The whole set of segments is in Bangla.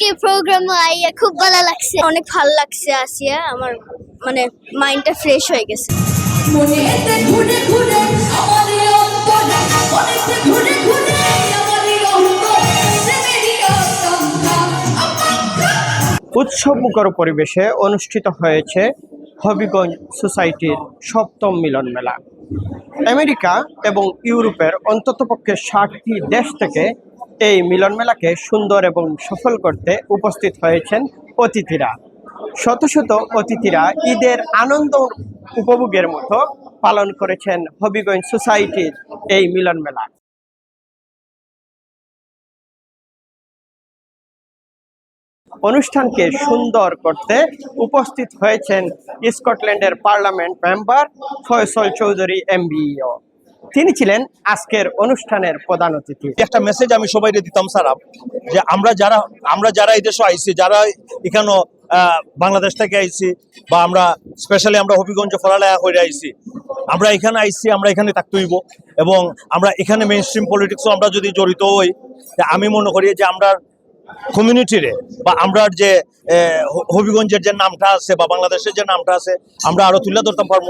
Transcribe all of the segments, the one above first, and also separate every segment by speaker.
Speaker 1: আজকে প্রোগ্রাম আইয়া খুব ভালো লাগছে। অনেক ভালো লাগছে আসিয়া আমার মানে মাইন্ডটা ফ্রেশ হয়ে গেছে।
Speaker 2: মনেতে ঘুরে ঘুরে আমারই অন্তরে মনেতে ঘুরে ঘুরে আমারই অন্তরে প্রেমেরই আকাঙ্ক্ষা আকাঙ্ক্ষা।
Speaker 3: উৎসব মুখর পরিবেশে অনুষ্ঠিত হয়েছে হবিগঞ্জ সোসাইটির সপ্তম মিলন মেলা। আমেরিকা এবং ইউরোপের অন্ততপক্ষে ষাটটি দেশ থেকে এই মিলন মেলাকে সুন্দর এবং সফল করতে উপস্থিত হয়েছেন অতিথিরা। শত শত অতিথিরা ঈদের আনন্দ উপভোগের মতো পালন করেছেন হবিগঞ্জ সোসাইটির এই মিলন মেলা অনুষ্ঠানকে সুন্দর করতে উপস্থিত হয়েছেন স্কটল্যান্ডের parliament member Faisal Chowdhury MBE তিনি ছিলেন আজকের অনুষ্ঠানের প্রধান অতিথি।
Speaker 4: একটা মেসেজ আমি সবাই দিতাম সারাপ যে আমরা যারা আমরা যারা এই দেশে আইছি, যারা এখানে বাংলাদেশ থেকে আইছি, বা আমরা স্পেশালি আমরা হবিগঞ্জ ফলালায়া করে আইছি, আমরা এখানে আইছি, আমরা এখানে থাকতে হইব, এবং আমরা এখানে মেইন স্ট্রিম পলিটিক্সও আমরা যদি জড়িত হই আমি মনে করি যে আমরা কমিউনিটিরে বা আমরা যে হবিগঞ্জের যে নামটা আছে বা বাংলাদেশের যে নামটা আছে, আমরা আরও তুলে ধরতে পারব।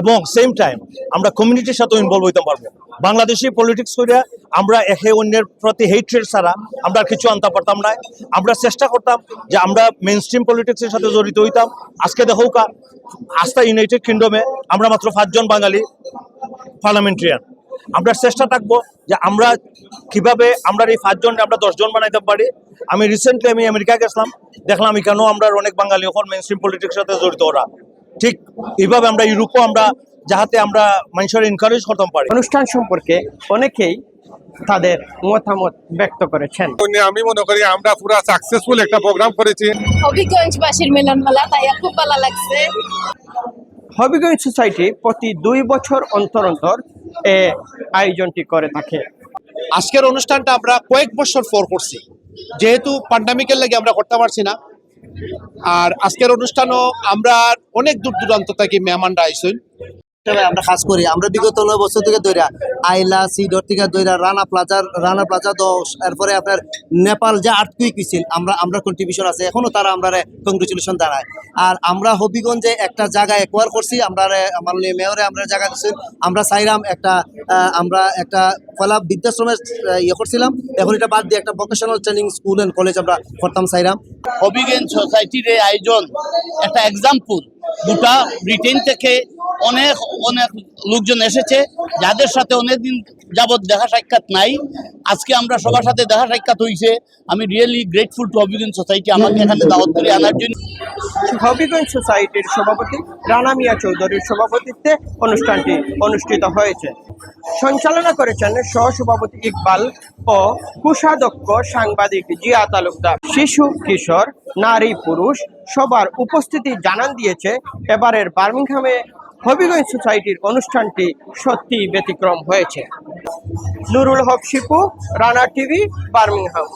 Speaker 4: এবং সেম টাইম আমরা কমিউনিটির সাথে ইনভলভ হইতে পারব। বাংলাদেশি পলিটিক্স করিয়া আমরা একে অন্যের প্রতি হেট্রেড ছাড়া আমরা কিছু আনতে পারতাম না। আমরা চেষ্টা করতাম যে আমরা মেন স্ট্রিম পলিটিক্সের সাথে জড়িত হইতাম। আজকে দেখো কা, আস্থা ইউনাইটেড কিংডমে আমরা মাত্র পাঁচজন বাঙালি পার্লামেন্টারিয়ান আমরা চেষ্টা থাকব যে আমরা কীভাবে আমরা এই পাঁচজন আমরা দশজন বানাইতে পারি। আমি রিসেন্টলি আমি আমেরিকা গেছিলাম দেখলাম এখানেও আমরা অনেক বাঙালি এখন মেন স্ট্রিম পলিটিক্সের সাথে জড়িত ওরা। ঠিক এইভাবে আমরা ইউরোপও আমরা যাহাতে আমরা মানুষের এনকারেজ করতে পারি।
Speaker 3: অনুষ্ঠান সম্পর্কে অনেকেই তাদের মতামত ব্যক্ত করেছেন।
Speaker 5: আমি মনে করি আমরা পুরা সাকসেসফুল একটা প্রোগ্রাম করেছি।
Speaker 6: হবিগঞ্জবাসীর মিলন মেলা তাই খুব ভালো লাগছে।
Speaker 3: হবিগঞ্জ সোসাইটি প্রতি দুই বছর অন্তর অন্তর এ আয়োজনটি করে থাকে।
Speaker 7: আজকের অনুষ্ঠানটা আমরা কয়েক বছর পর করছি। যেহেতু প্যান্ডামিকের লাগে আমরা করতে পারছি না। আর আজকের অনুষ্ঠানও আমরা অনেক দূর দূরান্ত থেকে মেহমানরা আইসুন।
Speaker 8: আমরা কাজ করি। আমরা বিগত নয় বছর থেকে দৈরা আইলা, সিডর থেকে দৈরা রানা প্লাজার, রানা প্লাজা দশ। এরপরে আপনার নেপাল যে আর্থকুইক হয়েছিল আমরা আমরা কন্ট্রিবিউশন আছে, এখনও তারা আমরা কংগ্রেচুলেশন জানায়। আর আমরা হবিগঞ্জে একটা জায়গায় একোয়ার করছি, আমরা মাননীয় মেয়রে আমরা জায়গা দিচ্ছি আমরা চাইলাম একটা আমরা একটা কলা বৃদ্ধাশ্রমের ইয়ে করছিলাম। এখন এটা বাদ দিয়ে একটা vocational training school and college আমরা করতাম, চাইলাম।
Speaker 9: হবিগঞ্জ সোসাইটির আয়োজন, একটা এক্সাম্পল গোটা ব্রিটেন থেকে অনেক অনেক লোকজন এসেছে, যাদের সাথে অনেকদিন যাবৎ দেখা সাক্ষাৎ নাই। আজকে আমরা সবার সাথে দেখা সাক্ষাৎ হয়েছে আমি really grateful to Habiganj society আমাকে এখানে দাওয়াত করে আনার জন্য।
Speaker 3: হবিগঞ্জ সোসাইটির সভাপতি রানা মিয়া চৌধুরীর সভাপতিত্বে অনুষ্ঠানটি অনুষ্ঠিত হয়েছে। সঞ্চালনা করেছেন সহসভাপতি ইকবাল ও কোষাধ্যক্ষ সাংবাদিক জিয়া তালুকদার। শিশু, কিশোর, নারী, পুরুষ সবার উপস্থিতি জানান দিয়েছে। এবারের বার্মিংহামে হবিগঞ্জ সোসাইটির অনুষ্ঠানটি সত্যি ব্যতিক্রম হয়েছে। Nurul Haque Shipu Rana TV Birmingham.